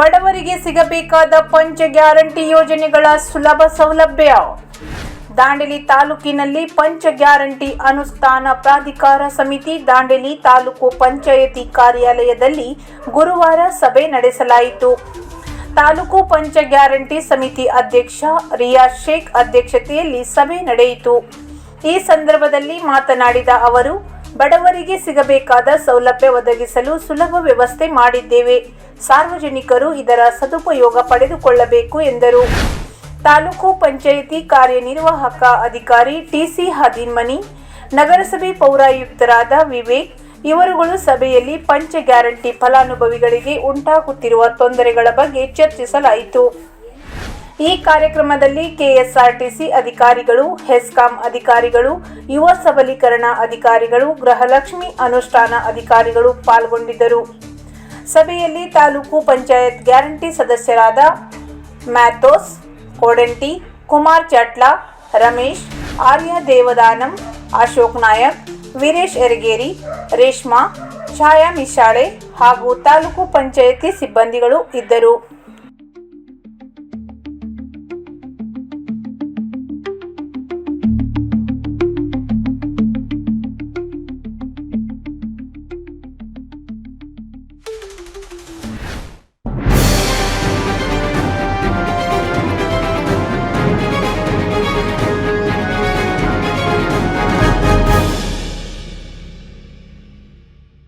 ಬಡವರಿಗೆ ಸಿಗಬೇಕಾದ ಪಂಚ ಗ್ಯಾರಂಟಿ ಯೋಜನೆಗಳ ಸುಲಭ ಸೌಲಭ್ಯ. ದಾಂಡೇಲಿ ತಾಲೂಕಿನಲ್ಲಿ ಪಂಚ ಗ್ಯಾರಂಟಿ ಅನುಷ್ಠಾನ ಪ್ರಾಧಿಕಾರ ಸಮಿತಿ ದಾಂಡೇಲಿ ತಾಲೂಕು ಪಂಚಾಯತಿ ಕಾರ್ಯಾಲಯದಲ್ಲಿ ಗುರುವಾರ ಸಭೆ ನಡೆಸಲಾಯಿತು. ತಾಲೂಕು ಪಂಚ ಗ್ಯಾರಂಟಿ ಸಮಿತಿ ಅಧ್ಯಕ್ಷ ರಿಯಾಜ್ ಶೇಖ್ ಅಧ್ಯಕ್ಷತೆಯಲ್ಲಿ ಸಭೆ ನಡೆಯಿತು. ಈ ಸಂದರ್ಭದಲ್ಲಿ ಮಾತನಾಡಿದ ಅವರು ಬಡವರಿಗೆ ಸಿಗಬೇಕಾದ ಸೌಲಭ್ಯ ಒದಗಿಸಲು ಸುಲಭ ವ್ಯವಸ್ಥೆ ಮಾಡಿದ್ದೇವೆ. ಸಾರ್ವಜನಿಕರು ಇದರ ಸದುಪಯೋಗ ಪಡೆದುಕೊಳ್ಳಬೇಕು ಎಂದರು. ತಾಲೂಕು ಪಂಚಾಯಿತಿ ಕಾರ್ಯನಿರ್ವಾಹಕ ಅಧಿಕಾರಿ ಟಿಸಿ ಹದಿನ್ಮನಿ, ನಗರಸಭೆ ಪೌರಾಯುಕ್ತರಾದ ವಿವೇಕ್, ಇವರುಗಳು ಸಭೆಯಲ್ಲಿ ಪಂಚ ಗ್ಯಾರಂಟಿ ಫಲಾನುಭವಿಗಳಿಗೆ ಉಂಟಾಗುತ್ತಿರುವ ತೊಂದರೆಗಳ ಬಗ್ಗೆ ಚರ್ಚಿಸಲಾಯಿತು. ಈ ಕಾರ್ಯಕ್ರಮದಲ್ಲಿ ಕೆಎಸ್ಆರ್ಟಿಸಿ ಅಧಿಕಾರಿಗಳು, ಹೆಸ್ಕಾಂ ಅಧಿಕಾರಿಗಳು, ಯುವ ಸಬಲೀಕರಣ ಅಧಿಕಾರಿಗಳು, ಗೃಹಲಕ್ಷ್ಮಿ ಅನುಷ್ಠಾನ ಅಧಿಕಾರಿಗಳು ಪಾಲ್ಗೊಂಡಿದ್ದರು. ಸಭೆಯಲ್ಲಿ ತಾಲೂಕು ಪಂಚಾಯತ್ ಗ್ಯಾರಂಟಿ ಸದಸ್ಯರಾದ ಮ್ಯಾಥೋಸ್, ಕೋಡೆಂಟಿ, ಕುಮಾರ್ ಚಾಟ್ಲಾ, ರಮೇಶ್, ಆರ್ಯ ದೇವದಾನಂ, ಅಶೋಕ್ ನಾಯಕ್, ವೀರೇಶ್ ಎರಗೇರಿ, ರೇಷ್ಮಾ, ಛಾಯಾ ಮಿಶಾಳೆ ಹಾಗೂ ತಾಲೂಕು ಪಂಚಾಯತಿ ಸಿಬ್ಬಂದಿಗಳು ಇದ್ದರು.